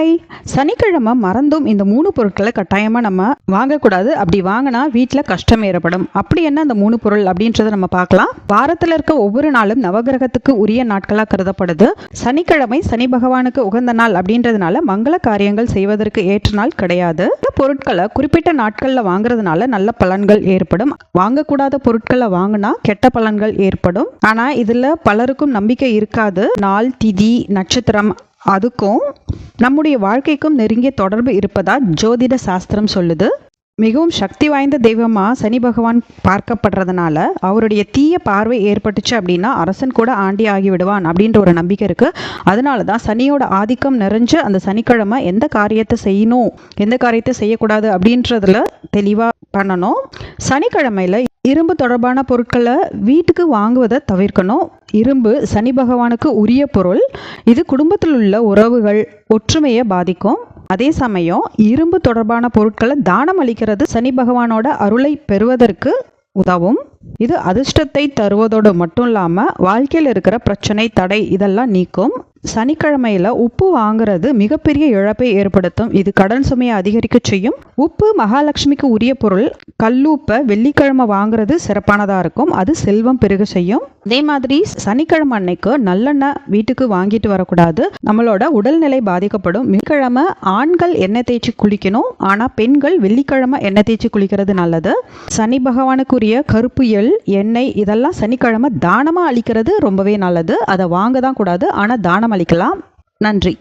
Hi சனிக்கிழமை மறந்தும் இந்த மூணு பொருட்களை கட்டாயமாக நம்ம வாங்கக்கூடாது. அப்படி வாங்கினா வீட்டில் கஷ்டம் ஏற்படும். அப்படி என்ன அந்த மூணு பொருள் அப்படின்றத நம்ம பார்க்கலாம். வாரத்தில் இருக்க ஒவ்வொரு நாளும் நவகிரகத்துக்கு உரிய நாட்களாக கருதப்படுது. சனிக்கிழமை சனி பகவானுக்கு உகந்த நாள் அப்படின்றதுனால மங்கள காரியங்கள் செய்வதற்கு ஏற்ற நாள் கிடையாது. இந்த பொருட்களை குறிப்பிட்ட நாட்களில் வாங்குறதுனால நல்ல பலன்கள் ஏற்படும். வாங்கக்கூடாத பொருட்களை வாங்கினா கெட்ட பலன்கள் ஏற்படும். ஆனால் இதில் பலருக்கும் நம்பிக்கை இருக்காது. நாள் திதி நட்சத்திரம் அதுக்கும் நம்முடைய வாழ்க்கைக்கும் நெருங்கிய தொடர்பு இருப்பதா ஜோதிட சாஸ்திரம் சொல்லுது. மிகவும் சக்தி வாய்ந்த தெய்வமாக சனி பகவான் பார்க்கப்படுறதுனால அவருடைய தீய பார்வை ஏற்பட்டுச்சு அப்படின்னா அரசன் கூட ஆண்டி ஆகிவிடுவான் அப்படின்ற ஒரு நம்பிக்கை இருக்குது அதனால தான் சனியோட ஆதிக்கம் நிறைஞ்சு அந்த சனிக்கிழமை எந்த காரியத்தை செய்யணும் எந்த காரியத்தை செய்யக்கூடாது அப்படின்றதுல தெளிவாக பண்ணணும். சனிக்கிழமையில் இரும்பு தொடர்பான பொருட்களை வீட்டுக்கு வாங்குவதை தவிர்க்கணும். இரும்பு சனி பகவானுக்கு உரிய பொருள். இது குடும்பத்தில் உள்ள உறவுகள் ஒற்றுமையை பாதிக்கும். அதே சமயம் இரும்பு தொடர்பான பொருட்களை தானம் அளிக்கிறது சனி பகவானோட அருளை பெறுவதற்கு உதவும். இது அதிர்ஷ்டத்தை தருவதோடு மட்டும் இல்லாமல் வாழ்க்கையில் இருக்கிற பிரச்சனை தடை இதெல்லாம் நீக்கும். சனிக்கிழமையில உப்பு வாங்குறது மிகப்பெரிய இழப்பை ஏற்படுத்தும். இது கடன் சுமையை அதிகரிக்க செய்யும். உப்பு மகாலட்சுமிக்கு உரிய பொருள். கல்லூப்பை வெள்ளிக்கிழமை வாங்குறது சிறப்பானதாக இருக்கும். அது செல்வம் பெருக செய்யும். அதே மாதிரி சனிக்கிழமை அன்னைக்கு நல்லெண்ணெய் வீட்டுக்கு வாங்கிட்டு வரக்கூடாது. நம்மளோட உடல்நிலை பாதிக்கப்படும். மிக்கிழமை ஆண்கள் எண்ணெய் தேய்ச்சி குளிக்கணும். ஆனால் பெண்கள் வெள்ளிக்கிழமை எண்ணெய் தேய்ச்சி குளிக்கிறது நல்லது. சனி பகவானுக்குரிய கருப்பு எள் எண்ணெய் இதெல்லாம் சனிக்கிழமை தானமாக அளிக்கிறது ரொம்பவே நல்லது. அதை வாங்க தான் கூடாது. ஆனால் தானம் அளிக்கலாம் நன்றி.